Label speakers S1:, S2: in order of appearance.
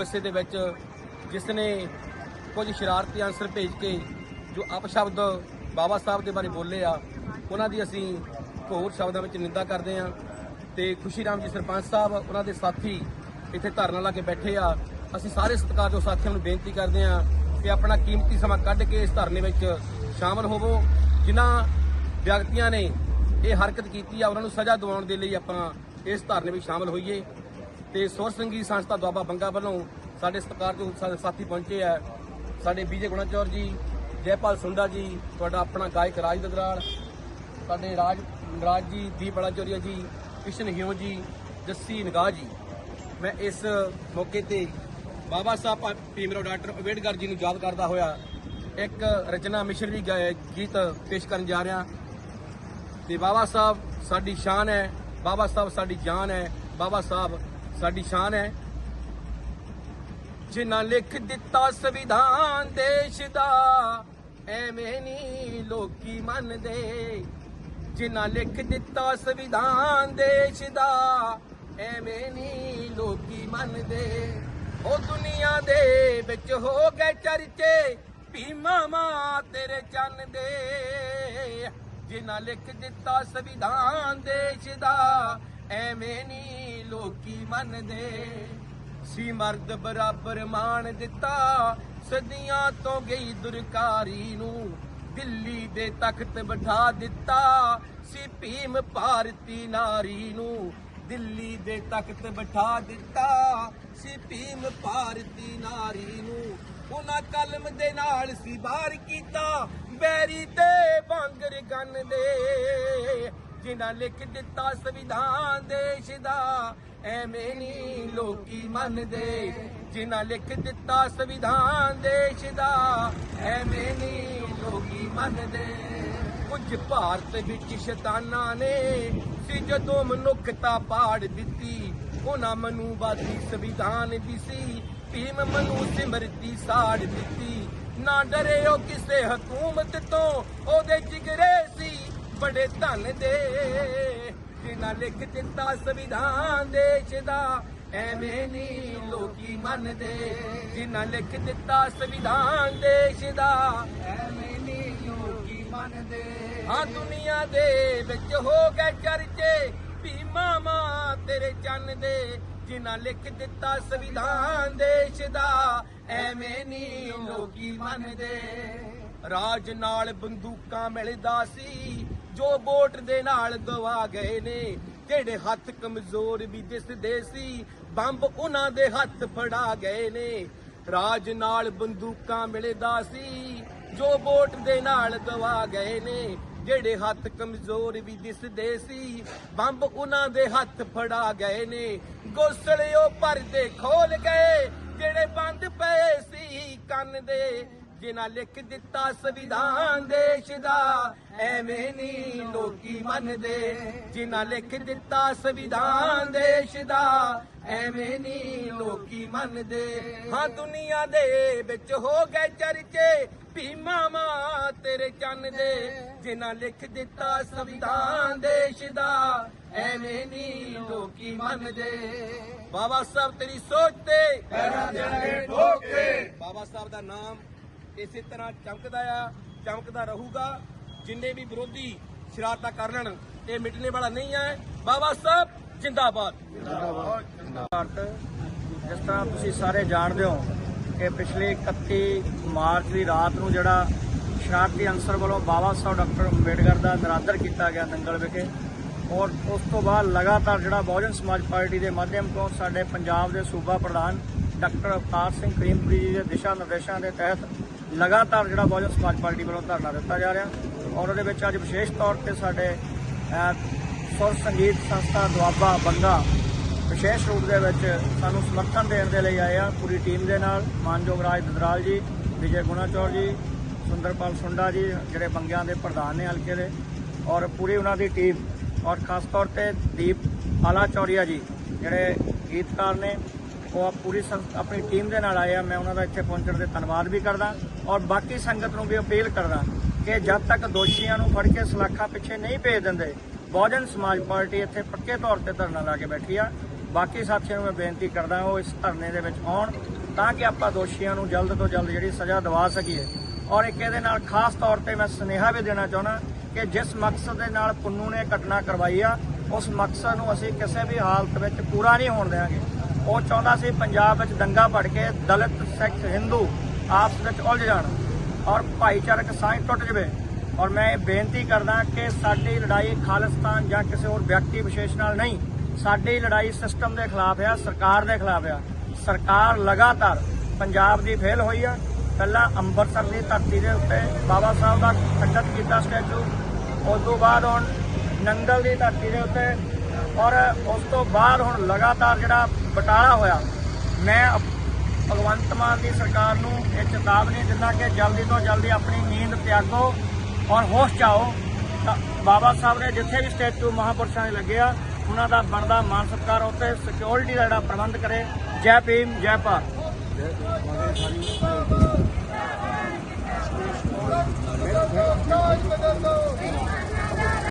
S1: ਹਿੱਸੇ ਦੇ ਵਿੱਚ ਜਿਸ ਨੇ ਕੁਝ ਸ਼ਰਾਰਤੀ ਅਨਸਰ ਭੇਜ ਕੇ ਜੋ ਅਪਸ਼ਬਦ ਬਾਬਾ ਸਾਹਿਬ ਦੇ ਬਾਰੇ ਬੋਲੇ ਆ, ਉਹਨਾਂ ਦੀ ਅਸੀਂ ਘੋਰ ਸ਼ਬਦਾਂ ਵਿੱਚ ਨਿੰਦਾ ਕਰਦੇ ਆ ਤੇ ਖੁਸ਼ੀ ਰਾਮ ਜੀ ਸਰਪੰਚ ਸਾਹਿਬ, ਉਹਨਾਂ ਦੇ ਸਾਥੀ ਇੱਥੇ ਧਰਨਾ ਲਾ ਕੇ ਬੈਠੇ ਆ। ਅਸੀਂ ਸਾਰੇ ਸਤਿਕਾਰਯੋਗ ਸਾਥੀਆਂ ਨੂੰ ਬੇਨਤੀ ਕਰਦੇ ਆ ਕਿ ਆਪਣਾ ਕੀਮਤੀ ਸਮਾਂ ਕੱਢ ਕੇ ਇਸ ਧਰਨੇ ਵਿੱਚ ਸ਼ਾਮਲ ਹੋਵੋ। ਜਿਨ੍ਹਾਂ ਵਿਅਕਤੀਆਂ ਨੇ ਇਹ ਹਰਕਤ ਕੀਤੀ ਆ, ਉਹਨਾਂ ਨੂੰ ਸਜ਼ਾ ਦਿਵਾਉਣ ਦੇ ਲਈ ਆਪਾਂ ਇਸ ਧਰਨੇ ਵਿੱਚ ਸ਼ਾਮਲ ਹੋਈਏ। ਤੇ ਸੁਰ ਸੰਗੀਤ ਸੰਸਥਾ ਦੁਆਬਾ ਬੰਗਾ ਵੱਲੋਂ ਸਾਡੇ ਸਤਿਕਾਰਯੋਗ ਦੇ ਸਾਥੀ ਪਹੁੰਚੇ ਆ। ਸਾਡੇ ਬੀਜੇ ਗੁਣਾਚੌਰ ਜੀ, ਜੈਪਾਲ ਸੁੰਡਾ ਜੀ, ਤੁਹਾਡਾ ਆਪਣਾ ਗਾਇਕ ਰਾਜ ਦਦਰਾਲ, ਸਾਡੇ ਰਾਜ ਰਾਜ ਜੀ, ਦੀਪ ਬਲਾਚੌਰੀਆ ਜੀ, ਕਿਸ਼ਨ ਹਿਓ ਜੀ, ਜੱਸੀ ਨਗਾਹ ਜੀ। ਮੈਂ ਇਸ ਮੌਕੇ ਤੇ ਬਾਬਾ ਸਾਹਿਬ ਭੀਮਰਾਓ ਡਾਕਟਰ ਅੰਬੇਡਕਰ ਜੀ ਨੂੰ ਯਾਦ ਕਰਦਾ ਹੋਇਆ ਇੱਕ ਰਚਨਾ ਮਿਸ਼ਨਰੀ ਗਾ- ਗੀਤ ਪੇਸ਼ ਕਰਨ ਜਾ ਰਿਹਾ। ਤੇ ਬਾਬਾ ਸਾਹਿਬ, ਸਾਡੀ ਸ਼ਾਨ ਹੈ, ਬਾਬਾ ਸਾਹਿਬ ਸਾਡੀ ਜਾਨ ਹੈ, ਬਾਬਾ ਸਾਹਿਬ ਸਾਡੀ ਸ਼ਾਨ ਹੈ। ਜਿਨ੍ਹਾਂ ਲਿਖ ਦਿੱਤਾ ਸੰਵਿਧਾਨ ਦੇਸ਼ ਦਾ, ਐਵੇਂ ਨਹੀਂ ਲੋਕੀ ਮੰਨਦੇ। ਜਿਨ੍ਹਾਂ ਲਿਖ ਦਿੱਤਾ ਸੰਵਿਧਾਨ ਦੇਸ਼ ਦਾ, ਐਵੇਂ ਨਹੀਂ ਲੋਕੀ ਮੰਨਦੇ। ਉਹ ਦੁਨੀਆ ਦੇ ਵਿੱਚ ਹੋ ਗਏ ਚਰਚੇ, ਭੀਮਾ ਮਾਂ ਤੇਰੇ ਚੰਨ ਦੇ। ਜਿਨ੍ਹਾਂ ਲਿਖ ਦਿੱਤਾ ਸੰਵਿਧਾਨ ਦੇਸ਼ ਦਾ ਐਵੇਂ ਨਹੀਂ ਲੋਕੀ ਮੰਨਦੇ। ਸੀ ਮਰਦ ਬਰਾਬਰ ਮਾਣ ਦਿੱਤਾ। ਸਦੀਆਂ ਤੋਂ ਗਈ ਦੁਰਕਾਰੀ ਨੂੰ ਦਿੱਲੀ ਦੇ ਤਖਤ ਬਿਠਾ ਦਿੱਤਾ। ਸੀ ਭੀਮ ਭਾਰਤੀ ਨਾਰੀ ਨੂੰ ਦਿੱਲੀ ਦੇ ਤਖਤ ਬਿਠਾ ਦਿੱਤਾ। ਸੀ ਭੀਮ ਭਾਰਤੀ ਨਾਰੀ ਨੂੰ ਉਹਨਾਂ ਕਲਮ ਦੇ ਨਾਲ ਸੀ ਬਾਹਰ ਕੀਤਾ। ਬੈਰੀ ਤੇ ਬਾਂਗਰ ਗੰਨ ਦੇ ਜਿਨ੍ਹਾਂ ਲਿਖ ਦਿੱਤਾ ਸੰਵਿਧਾਨ ਦੇਸ਼ ਦਾ, ਐਵੇਂ ਨਹੀਂ ਲੋਕੀ ਮੰਨਦੇ। ਜਿਨ੍ਹਾਂ ਲਿਖ ਦਿੱਤਾ ਸੰਵਿਧਾਨ ਦੇਸ਼ ਦਾ, ਐਵੇਂ ਨਹੀਂ ਲੋਕੀ ਮੰਨਦੇ। ਕੁਝ ਭਾਰਤ ਵਿੱਚ ਸ਼ੈਤਾਨਾਂ ਨੇ ਸੀ ਜਦੋਂ ਮਨੁੱਖਤਾ ਪਾੜ ਦਿੱਤੀ, ਉਹਨਾਂ ਮਨੂਵਾਦੀ ਸੰਵਿਧਾਨ ਦੀ ਸੀ। ਭੀਮ ਮਨੂ ਸਿਮਰਤੀ ਸਾੜ ਦਿੱਤੀ। ਨਾ ਡਰੇ ਉਹ ਕਿਸੇ ਹਕੂਮਤ ਤੋਂ, ਉਹਦੇ ਜਿਗਰੇ ਸੀ। ਬੜੇ ਧਨ ਦੇ, ਜਿਨ੍ਹਾਂ ਲਿਖ ਦਿੱਤਾ ਸੰਵਿਧਾਨ ਦੇਸ਼ ਦਾ, ਐਵੇਂ ਨਹੀਂ ਲੋਕੀ ਮੰਨਦੇ। ਜਿਨ੍ਹਾਂ ਲਿਖ ਦਿੱਤਾ ਸੰਵਿਧਾਨ ਦੇਸ਼ ਦਾ, ਐਵੇਂ ਨਹੀਂ ਲੋਕੀ ਮੰਨਦੇ। ਹਾਂ, ਦੁਨੀਆ ਦੇ ਵਿੱਚ ਹੋ ਗਏ ਚਰਚੇ ਭੀਮਾ ਮਾਂ ਤੇਰੇ ਚੰਨ ਦੇ। ਜਿਨ੍ਹਾਂ ਲਿਖ ਦਿੱਤਾ ਸੰਵਿਧਾਨ ਦੇਸ਼ ਦਾ, ਐਵੇਂ ਨਹੀਂ ਲੋਕੀ ਮੰਨਦੇ। ਰਾਜ ਨਾਲ ਬੰਦੂਕਾਂ ਮਿਲਦਾ ਸੀ ਜੋ ਵੋਟ ਦੇ ਨਾਲ ਗਵਾ ਗਏ ਨੇ ਜਿਹੜੇ ਹੱਥ ਕਮਜ਼ੋਰ ਵੀ ਦਿਸਦੇ ਸੀ, ਬੰਬ ਉਹਨਾਂ ਦੇ ਹੱਥ ਫੜਾ ਗਏ ਨੇ। ਰਾਜ ਨਾਲ ਬੰਦੂਕਾਂ ਮਿਲਦਾ ਸੀ, ਜੋ ਵੋਟ ਦੇ ਨਾਲ ਗਵਾ ਗਏ ਨੇ। ਜਿਹੜੇ ਹੱਥ ਕਮਜ਼ੋਰ ਵੀ ਦਿਸਦੇ ਸੀ, ਬੰਬ ਉਹਨਾਂ ਦੇ ਹੱਥ ਫੜਾ ਗਏ ਨੇ। ਗੋਸਲੇ ਉਹ ਪਰਦੇ ਖੋਲ ਗਏ ਜਿਹੜੇ ਬੰਦ ਪਏ ਸੀ ਕੰਨ ਦੇ ਜਿਨ੍ਹਾਂ ਲਿਖ ਦਿੱਤਾ ਸੰਵਿਧਾਨ ਦੇਸ਼ ਦਾ। ਐਵੇਂ ਨਹੀਂ ਲੋਕੀ ਮੰਨਦੇ। ਜਿਨ੍ਹਾਂ ਲਿਖ ਦਿੱਤਾ ਸੰਵਿਧਾਨ ਦੇਸ਼ ਦਾ ਐਵੇਂ ਨਹੀਂ ਲੋਕੀ ਮੰਨਦੇ। ਹਾਂ ਦੁਨੀਆ ਦੇ ਵਿੱਚ ਹੋ ਗਏ ਚਰਚੇ ਭੀਮਾ ਮਾਂ ਤੇਰੇ ਚੰਨ ਦੇ। ਜਿਨ੍ਹਾਂ ਲਿਖ ਦਿੱਤਾ ਸੰਵਿਧਾਨ ਦੇਸ਼ ਦਾ ਐਵੇਂ ਨਹੀਂ ਲੋਕੀ ਮੰਨਦੇ। ਬਾਬਾ ਸਾਹਿਬ ਤੇਰੀ ਸੋਚ ਤੇ।
S2: ਪੈਰਾਂ ਦੇਣਗੇ ਠੋਕ ਕੇ
S1: ਬਾਬਾ ਸਾਹਿਬ ਦਾ ਨਾਮ ਇਸੇ ਤਰ੍ਹਾਂ ਚਮਕਦਾ ਆ, ਚਮਕਦਾ ਰਹੂਗਾ। ਜਿੰਨੇ ਵੀ ਵਿਰੋਧੀ ਸ਼ਰਾਰਤਾਂ ਕਰ ਲੈਣ, ਇਹ ਮਿਟਣੇ ਵਾਲਾ ਨਹੀਂ ਹੈ। ਬਾਬਾ ਸਾਹਿਬ, ਜਿੰਦਾਬਾਦ।
S3: ਭਾਰਤ, ਜਿਸ ਤਰ੍ਹਾਂ ਤੁਸੀਂ ਸਾਰੇ ਜਾਣਦੇ ਹੋ ਕਿ ਪਿਛਲੇ 31 ਮਾਰਚ ਦੀ ਰਾਤ ਨੂੰ ਜਿਹੜਾ ਸ਼ਰਾਰਤੀ ਅੰਸਰ ਵੱਲੋਂ ਬਾਬਾ ਸਾਹਿਬ ਡਾਕਟਰ ਅੰਬੇਡਕਰ ਦਾ ਨਿਰਾਦਰ ਕੀਤਾ ਗਿਆ ਦੰਗਲ ਵਿਖੇ, ਔਰ ਉਸ ਤੋਂ ਬਾਅਦ ਲਗਾਤਾਰ ਜਿਹੜਾ ਬਹੁਜਨ ਸਮਾਜ ਪਾਰਟੀ ਦੇ ਮਾਧਿਅਮ ਤੋਂ ਸਾਡੇ ਪੰਜਾਬ ਦੇ ਸੂਬਾ ਪ੍ਰਧਾਨ ਡਾਕਟਰ ਅਵਤਾਰ ਸਿੰਘ ਕਰੀਮਪੁਰੀ ਜੀ ਦੇ ਦਿਸ਼ਾ ਨਿਰਦੇਸ਼ਾਂ ਦੇ ਤਹਿਤ ਲਗਾਤਾਰ ਜਿਹੜਾ ਬਹੁਜਨ ਸਮਾਜ ਪਾਰਟੀ ਵੱਲੋਂ ਧਰਨਾ ਦਿੱਤਾ ਜਾ ਰਿਹਾ ਔਰ ਉਹਦੇ ਵਿੱਚ ਅੱਜ ਵਿਸ਼ੇਸ਼ ਤੌਰ ਤੇ ਸਾਡੇ ਸੁਰ ਸੰਗੀਤ ਸੰਸਥਾ ਦੁਆਬਾ ਬੰਗਾ ਵਿਸ਼ੇਸ਼ ਰੂਪ ਦੇ ਵਿੱਚ ਸਾਨੂੰ ਸਮਰਥਨ ਦੇਣ ਦੇ ਲਈ ਆਏ ਆ। ਪੂਰੀ ਟੀਮ ਦੇ ਨਾਲ ਮਾਨਯੋਗ ਰਾਜ ਦਦਰਾਲ ਜੀ, ਵਿਜੇ ਗੁਣਾਚੌਰ ਜੀ, ਸੁੰਦਰਪਾਲ ਸੁੰਡਾ ਜੀ, ਜਿਹੜੇ ਬੰਗਿਆਂ ਦੇ ਪ੍ਰਧਾਨ ਨੇ ਹਲਕੇ ਦੇ, ਔਰ ਪੂਰੀ ਉਹਨਾਂ ਦੀ ਟੀਮ ਔਰ ਖਾਸ ਤੌਰ ਤੇ ਦੀਪ ਆਲਾ ਚੌਰੀਆ ਜੀ, ਜਿਹੜੇ ਗੀਤਕਾਰ ਨੇ ਉਹ ਪੂਰੀ ਸੰਸ- ਆਪਣੀ ਟੀਮ ਦੇ ਨਾਲ ਆਏ ਆ, ਮੈਂ ਉਹਨਾਂ ਦਾ ਇੱਥੇ ਪਹੁੰਚਣ ਦੇ ਧੰਨਵਾਦ ਵੀ ਕਰਦਾ ਔਰ ਬਾਕੀ ਸੰਗਤ ਨੂੰ ਵੀ ਅਪੀਲ ਕਰਦਾ ਕਿ ਜਦ ਤੱਕ ਦੋਸ਼ੀਆਂ ਨੂੰ ਫੜ ਕੇ ਸਲਾਖਾਂ ਪਿੱਛੇ ਨਹੀਂ ਭੇਜ ਦਿੰਦੇ, ਬਹੁਜਨ ਸਮਾਜ ਪਾਰਟੀ ਇੱਥੇ ਪੱਕੇ ਤੌਰ ਤੇ ਧਰਨਾ ਲਾ ਕੇ ਬੈਠੀ ਆ। ਬਾਕੀ ਸਾਥੀਆਂ ਨੂੰ ਮੈਂ ਬੇਨਤੀ ਕਰਦਾ ਉਹ ਇਸ ਧਰਨੇ ਦੇ ਵਿੱਚ ਆਉਣ ਤਾਂ ਕਿ ਆਪਾਂ ਦੋਸ਼ੀਆਂ ਨੂੰ ਜਲਦ ਤੋਂ ਜਲਦ ਜਿਹੜੀ ਸਜ਼ਾ ਦਿਵਾ ਸਕੀਏ। ਔਰ ਇੱਕ ਇਹਦੇ ਨਾਲ ਖਾਸ ਤੌਰ ਤੇ ਮੈਂ ਸੁਨੇਹਾ ਵੀ ਦੇਣਾ ਚਾਹੁੰਦਾ ਕਿ ਜਿਸ ਮਕਸਦ ਦੇ ਨਾਲ ਪੁੰਨੂ ਨੇ ਘਟਨਾ ਕਰਵਾਈ ਆ, ਉਸ ਮਕਸਦ ਨੂੰ ਅਸੀਂ ਕਿਸੇ ਵੀ ਹਾਲਤ ਵਿੱਚ ਪੂਰਾ ਨਹੀਂ ਹੋਣ ਦੇਵਾਂਗੇ। ਉਹ ਚਾਹੁੰਦਾ ਸੀ ਪੰਜਾਬ ਵਿੱਚ ਦੰਗਾ ਭੜ ਕੇ ਦਲਿਤ, ਸਿੱਖ, ਹਿੰਦੂ ਆਪਸ ਵਿੱਚ ਉਲਝ ਜਾਣ ਔਰ ਭਾਈਚਾਰਕ ਸਾਂਝ ਟੁੱਟ ਜਵੇ। ਔਰ ਮੈਂ ਇਹ ਬੇਨਤੀ ਕਰਦਾ ਕਿ ਸਾਡੀ ਲੜਾਈ ਖਾਲਿਸਤਾਨ ਜਾਂ ਕਿਸੇ ਹੋਰ ਵਿਅਕਤੀ ਵਿਸ਼ੇਸ਼ ਨਾਲ ਨਹੀਂ, ਸਾਡੀ ਲੜਾਈ ਸਿਸਟਮ ਦੇ ਖਿਲਾਫ ਆ, ਸਰਕਾਰ ਦੇ ਖਿਲਾਫ ਆ। ਸਰਕਾਰ ਲਗਾਤਾਰ ਪੰਜਾਬ ਦੀ ਫੇਲ ਹੋਈ ਆ। ਪਹਿਲਾਂ ਅੰਮ੍ਰਿਤਸਰ ਦੀ ਧਰਤੀ ਦੇ ਉੱਤੇ ਬਾਬਾ ਸਾਹਿਬ ਦਾ ਖੰਡਨ ਕੀਤਾ ਸਟੈਚੂ ਉਸ ਤੋਂ ਬਾਅਦ ਹੁਣ ਨੰਗਲ ਦੀ ਧਰਤੀ ਦੇ ਉੱਤੇ ਔਰ ਉਸ ਤੋਂ ਬਾਅਦ ਹੁਣ ਲਗਾਤਾਰ ਜਿਹੜਾ ਬਟਾਲਾ ਹੋਇਆ, ਮੈਂ ਭਗਵੰਤ ਮਾਨ ਦੀ ਸਰਕਾਰ ਨੂੰ ਇਹ ਚੇਤਾਵਨੀ ਦਿੰਦਾ ਕਿ ਜਲਦੀ ਤੋਂ ਜਲਦੀ ਆਪਣੀ ਨੀਂਦ ਤਿਆਗੋ ਔਰ ਹੋਸ਼ ਚਾਓ ਬਾਬਾ ਸਾਹਿਬ ਨੇ ਜਿੱਥੇ ਵੀ ਸਟੈਚੂ ਮਹਾਪੁਰਸ਼ਾਂ ਦੇ ਆ, ਉਹਨਾਂ ਦਾ ਬਣਦਾ ਮਾਨ ਸਤਿਕਾਰ ਉੱਤੇ ਸਿਕਿਉਰਿਟੀ ਦਾ ਜਿਹੜਾ ਪ੍ਰਬੰਧ ਕਰੇ। ਜੈ ਭੀਮ, ਜੈ ਭਾਰਤ।